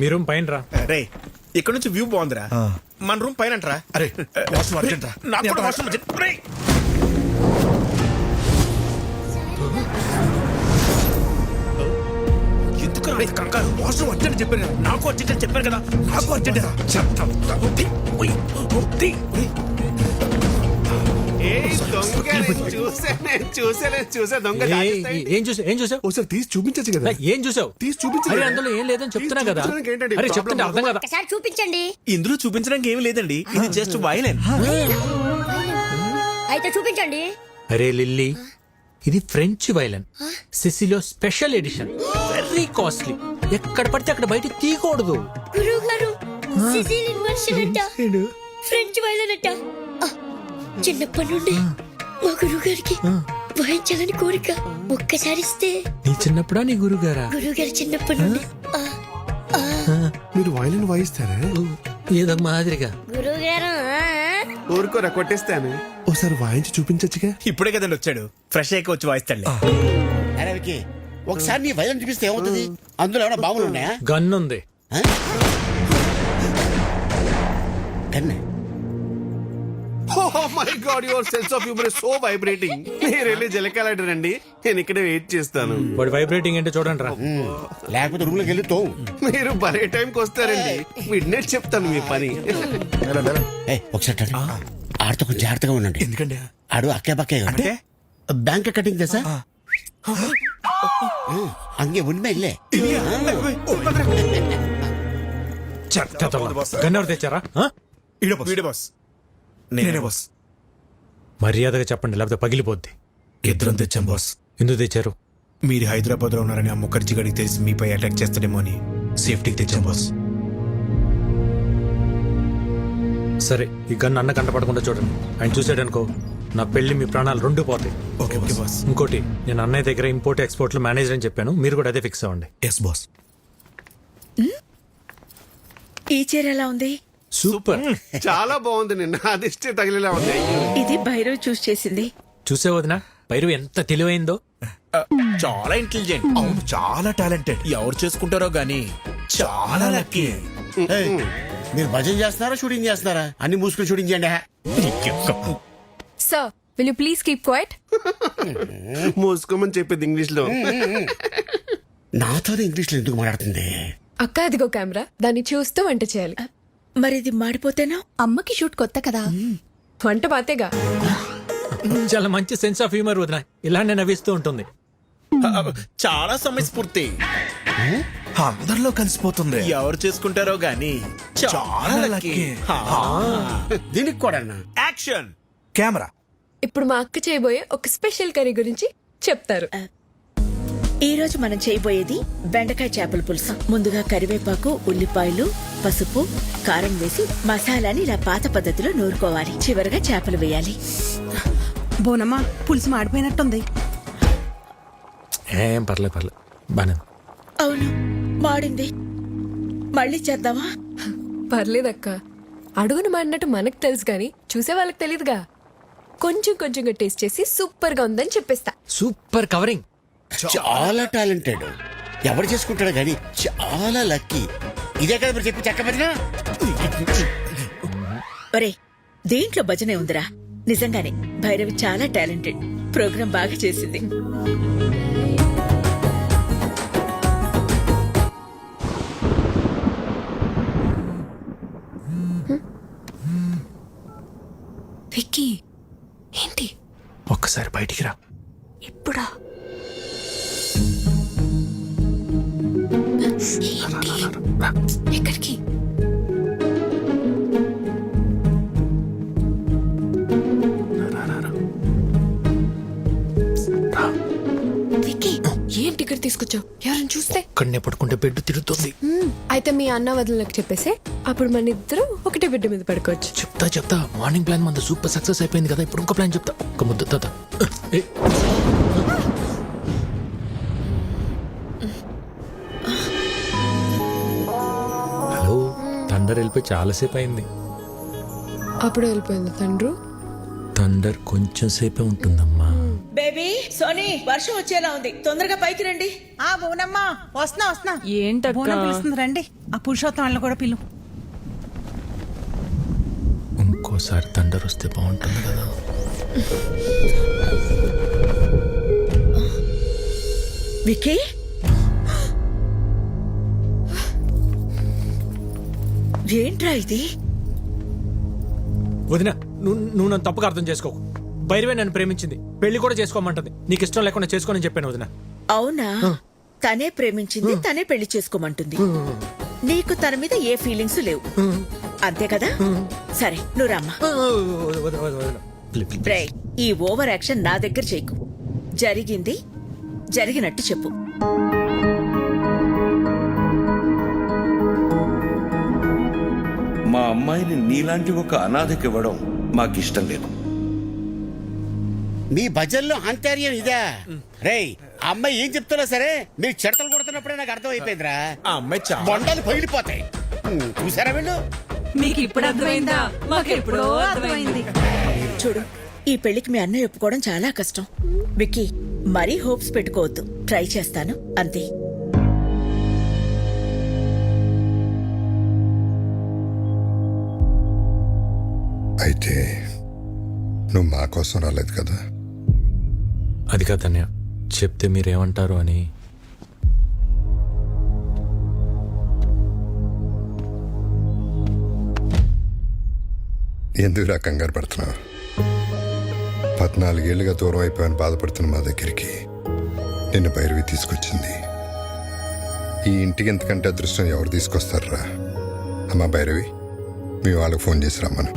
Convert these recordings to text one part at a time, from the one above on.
మీ room పైన రా. రే ఇక్కడ నుంచి వ్యూ బాగుందిరా. మన రూమ్ పైన అంటరా అరే వాష్రూమ్ అర్జెంట్ రా నాకు కూడా వాష్రూమ్ అర్జెంట్. రేయ్. ఎందుకురా రేయ్ కంగారు. వాష్రూమ్ అర్జెంట్ చెప్పాను కదా. నాకు అర్జెంట్ అని చెప్పాను కదా. నాకు అర్జెంట్ రా. ఏ-. ఏ- ఏం చూసావు ఏం చూసావు? ఒకసారి తీసి చూపించచ్చు కదా. ఏం చూసావు? తీసి చూపించు. అందులో ఏం లేదని చెప్తున్నా కదా. అరే? చెప్తుంటే అర్థం కదా? ఒకసారి చూపించండి. ఇందులో చూపించడానికి ఏమీ లేదండి. ఇది జస్ట్ వైలెన్ అయితే చూపించండి. అరే లిల్లీ ఇది ఫ్రెంచ్ వైలన్ సిసిలో స్పెషల్ ఎడిషన్ వెరీ కాస్ట్లీ ఎక్కడ పడితే అక్కడ బయట తీయకూడదు. ఫ్రెంచ్ వైలన్ అంట. ఆ, చిన్నప్పటి నుండి. మా గురువు గారికి వాయించాలని కోరిక ఒక్కసారి ఇస్తే నీ చిన్నప్పుడా నీ గురుగారా గురువు గారు చిన్నప్పటి నుండి ఆ, ఆ, మీరు వైలిన్ వాయిస్తారా? ఏదో మాదిరిగా. గురువు గారు ఆ, ఊరుకోరా కొట్టేస్తాను. ఒకసారి వాయించి చూపించచ్చుగా? ఇప్పుడే కదండి వచ్చాడు. ఫ్రెష్ అయ్యి వచ్చి అరే వికి ఒకసారి నీ వైరం చూపిస్తే ఏమవుతుంది? అందులో ఏమైనా బాంబులు ఉన్నాయా? గన్ ఉంది కన్నే ఓ my God your sense of humour so vibrating మీరు వెళ్ళి జలకాలండి నేను ఇక్కడే వెయిట్ చేస్తాను. వాడి వైబ్రేటింగ్ ఏంటో చూడండి రా. లేకపోతే రూమ్లోకి వెళ్ళి తోవు. మీరు భలే టైంకి వస్తారండి. విడ్నెట్ చెప్తాను మీ పని. ఏయ్, ఒకసారి రండి. ఆడితో కొంచెం జాగ్రత్తగా ఉండండి. ఎందుకండి? ఆడు అక్కే పక్కే అంటే? బ్యాంక్ కటింగ్ తెసా అంగే ఉన్మే ఇల్లే. గన్ ఎవరు తెచ్చారా? ఆ? వీడే బాస్ నేనే బాస్ మర్యాదగా చెప్పండి లేకపోతే పగిలిపోద్ది. ఇద్దరం తెచ్చాం బాస్ ఎందుకు తెచ్చారు? మీరు హైదరాబాద్లో ఉన్నారని ఆ ముఖర్జీ గడికి తెలిసి మీపై అటాక్ చేస్తాడేమో అని సేఫ్టీకి తెచ్చాం బాస్ సరే ఈ గన్ అన్న కంటపడకుండా చూడండి. ఆయన చూసాడనుకో నా పెళ్ళి మీ ప్రాణాలు రెండు పోతాయి. ఓకే ఓకే బాస్ ఇంకోటి నేను అన్నయ్య దగ్గర ఇంపోర్ట్ ఎక్స్పోర్ట్లో మేనేజర్ అని చెప్పాను. మీరు కూడా అదే ఫిక్స్ అవ్వండి. ఎస్ బాస్ ఈ చీర ఎలా ఉంది? సూపర్. చాలా బాగుంది నిన్న. అదిష్టే తగిలేలా ఉంది. ఇది భైరవ్ చూస్ చేసింది. చూసే వదినా? పైరు ఎంత తెలివైందో? చాలా ఇంటెలిజెంట్ అవును చాలా టాలెంటెడ్ ఎవరు చేసుకుంటారో గానీ చాలా లక్కీ ఏయ్, మీరు భజన చేస్తున్నారా షూటింగ్ చేస్తున్నారా? అన్ని మూసుకుని షూటింగ్ చేయండి. Sir, will you please keep quiet? మూసుకోమని చెప్పింది ఇంగ్లీష్లో నాతోనే ఇంగ్లీష్లో ఎందుకు మాట్లాడుతుంది? అక్క అదిగో కెమెరా. దాన్ని చూస్తూ వంట చేయాలి. మరి ఇది మాడిపోతేనో? అమ్మకి షూట్ కొత్త కదా. వంట పాతేగా చాలా మంచి సెన్స్ ఆఫ్ హ్యూమర్ వదిన. ఇలానే నవ్విస్తూ ఉంటుంది. చాలా సమయస్ఫూర్తి. అందరిలో కలిసిపోతుంది. ఎవరు చేసుకుంటారో గానీ చాలా లక్కీ దీనికి కూడా యాక్షన్. కెమెరా. ఇప్పుడు మా అక్క చేయబోయే ఒక స్పెషల్ కర్రీ గురించి చెప్తారు. ఈ రోజు మనం చేయబోయేది బెండకాయ చేపల పులుసు. ముందుగా కరివేపాకు ఉల్లిపాయలు పసుపు కారం వేసి మసాలాని ఇలా పాత పద్ధతిలో నూరుకోవాలి. చివరగా చేపలు వేయాలి. బోనమ్మా పులుసు మాడిపోయినట్టుంది. ఏం పర్లేదు పర్లేదు. బానే. అవును మాడింది. మళ్ళీ చేద్దామా? పర్లేదక్క. అడుగును మాడినట్టు మనకు తెలుసు కానీ చూసే వాళ్ళకి తెలియదుగా కొంచెం కొంచెంగా టేస్ట్ చేసి సూపర్గా ఉందని చెప్పేస్తా. Super covering. చాలా టాలెంటెడ్. ఎవరు చేసుకుంటాడో కానీ చాలా లక్కీ. ఇదే కదా మీరు చెప్పి చెక్క భజన? ఒరే దీంట్లో భజనే ఉందిరా? నిజంగానే భైరవి చాలా టాలెంటెడ్. ప్రోగ్రాం బాగా చేసింది. ఎక్కడికి? ఏంటి ఇక్కడ తీసుకొచ్చావు? ఎవరైనా చూస్తే? ఇక్కడనే పడుకుంటే బెడ్ తిరుగుతుంది. అయితే మీ అన్న వదినలకు చెప్పేసి అప్పుడు మన ఇద్దరం ఒకటే బిడ్డ మీద పడుకోవచ్చు. చెప్తా చెప్తా. మార్నింగ్ ప్లాన్ మన సూపర్ సక్సెస్ అయిపోయింది కదా ఇప్పుడు ఇంకో ప్లాన్ చెప్తా. ఒక ముద్ద తాత. థండర్ వెళ్ళిపోయి చాలాసేపు అయింది. అప్పుడు వెళ్ళిపోయింది తండ్రు? థండర్ కొంచెం సేపే ఉంటుందమ్మా. బేబీ సోనీ వర్షం వచ్చేలా ఉంది. తొందరగా పైకి రండి. ఆ బోనమ్మా వస్తున్నా వస్తున్నా. ఏంటక్కా? బోనం పిలుస్తుంది రండి. ఆ పురుషోత్తం వాళ్ళని కూడా పిలు. ఇంకోసారి తండర్ వస్తే బాగుంటుంది కదా. విక్కీ ఏంట్రా ఇది? వదిన నువ్వు నువ్వు నన్ను తప్పుగా అర్థం చేసుకోకు. భైరవే నన్ను ప్రేమించింది. పెళ్ళి కూడా చేసుకోమంటుంది. నీకు ఇష్టం లేకుండా చేసుకోనని చెప్పాను వదిన. అవునా? తనే ప్రేమించింది తనే పెళ్ళి చేసుకోమంటుంది. నీకు తన మీద ఏ ఫీలింగ్స్ లేవు. అంతే కదా? సరే నువ్వు రమ్మా. ఈ ఓవర్ యాక్షన్ నా దగ్గర చేయకు. జరిగింది జరిగినట్టు చెప్పు. మా అమ్మాయిని నీలాంటి ఒక అనాథకి ఇవ్వడం మాకిష్టం లేదు. మీ భజన్లో అంతర్యం ఇదా? రేయ్ ఆ అమ్మాయి ఏం చెప్తున్నా సరే? మీరు చెడతలు కొడుతున్నప్పుడే నాకు అర్థం అయిపోయిందిరా ఆ అమ్మాయి చాలా బొండాలు పగిలిపోతాయి. చూసారా వీళ్ళు? మీకు ఇప్పుడు అర్థమైందా? మాకు ఎప్పుడో అర్థమైంది. చూడు ఈ పెళ్ళికి మీ అన్నయ్య ఒప్పుకోవడం చాలా కష్టం. విక్కీ మరీ హోప్స్ పెట్టుకోవద్దు. ట్రై చేస్తాను. అంతే. అయితే నువ్వు మా కోసం రాలేదు కదా? అది కాదన్య చెప్తే మీరేమంటారు అని. ఎందుకు రా కంగారు పడుతున్నావు? పద్నాలుగేళ్ళుగా దూరం అయిపోయాను బాధపడుతున్న మా దగ్గరికి నిన్ను భైరవి తీసుకొచ్చింది. ఈ ఇంటికి ఎంతకంటే అదృష్టం ఎవరు తీసుకొస్తారా అమ్మా భైరవి. మీ వాళ్ళకి ఫోన్ చేసి రమ్మను.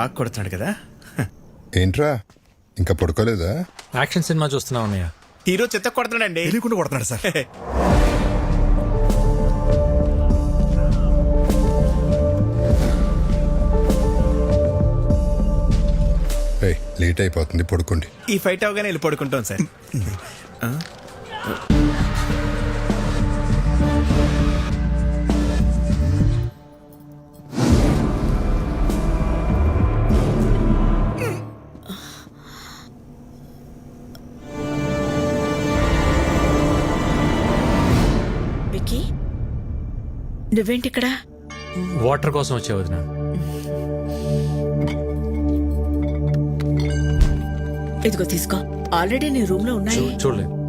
బాగా కొడుతున్నాడు కదా. ఏంట్రా? ఇంకా పడుకోలేదా? యాక్షన్ సినిమా చూస్తున్నావు అన్నయ్య. హీరో చెత్త కొడుతున్నాడండి. తెలియకుండా కొడుతున్నాడు సార్. లేట్ అయిపోతుంది పడుకోండి. ఈ ఫైట్ అవగానే వెళ్ళి పడుకుంటాం సార్. నువ్వేంటిక్కడ? వాటర్ కోసం వచ్చే వదిన. ఇదిగో తీసుకో. ఆల్రెడీ నీ రూమ్లో ఉన్నాయి. చూడలేదు.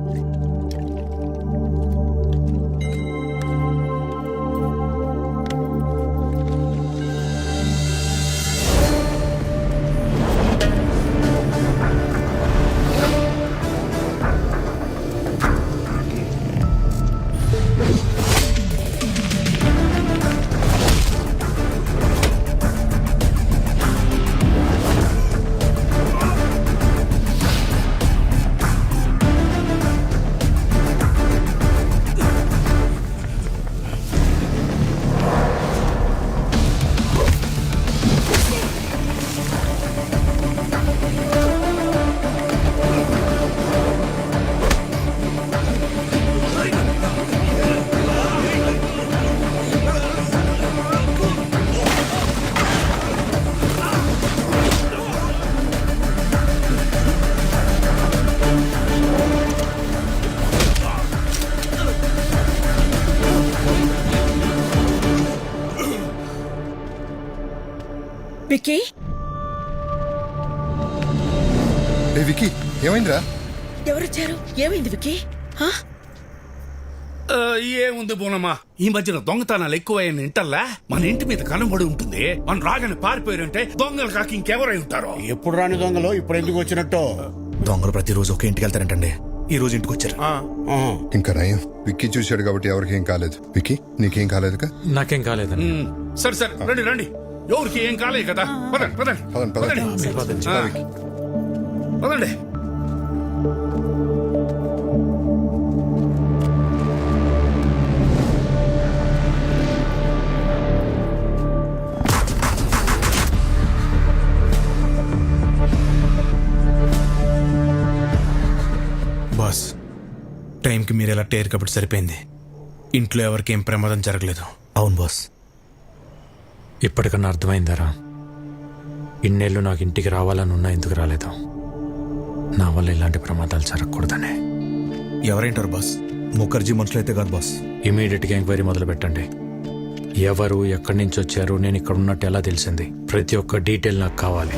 విక్కీ? ఏ వికీ ఏమైందిరా? ఎవరొచ్చారు? ఏమైంది విక్కీ? హా? ఆ, ఏముంది బోనమ్మా? ఈ మధ్యన దొంగతనాలు ఎక్కువైన ఇంటల్లా మన ఇంటి మీద కనబడి ఉంటుంది. మన రాగానే పారిపోయారంటే దొంగలు కాక ఇంకెవరై ఉంటారో? ఎప్పుడు రాని దొంగలు ఇప్పుడు ఎందుకు వచ్చినట్టు? దొంగలు ప్రతిరోజు ఒకే ఇంటికి వెళ్తారంటండి. ఈ రోజు ఇంటికి వచ్చారు. ఆ, ఇంకా నయం విక్కీ చూశాడు కాబట్టి ఎవరికి ఏం కాలేదు. వికీ నీకేం కాలేదుగా? నాకేం కాలేదండి. ఉమ్, సరే సరే రండి రండి. ఎవరికి ఏం కాలేదు కదా. పదండి పదండి. పదండి, పదండి. మీరు పదండి. పదండి. బాస్ టైంకి మీరు ఎలా టేర్ కాబట్టి సరిపోయింది. ఇంట్లో ఎవరికి ఏం ప్రమాదం జరగలేదు. అవును బాస్. ఇప్పటికన్నా అర్థమైందరా. ఇన్నేళ్ళు నాకు ఇంటికి రావాలని ఉన్నా ఎందుకు రాలేదు? నా వల్ల ఇలాంటి ప్రమాదాలు జరగకూడదనే. ఎవరేంటారు బాస్? ముఖర్జీ మనుషులు అయితే కాదు బాస్. ఇమీడియట్గా ఎంక్వైరీ మొదలు పెట్టండి ఎవరు ఎక్కడి నుంచి వచ్చారు నేను ఇక్కడ ఉన్నట్టు ఎలా తెలిసింది? ప్రతి ఒక్క డీటెయిల్ నాకు కావాలి.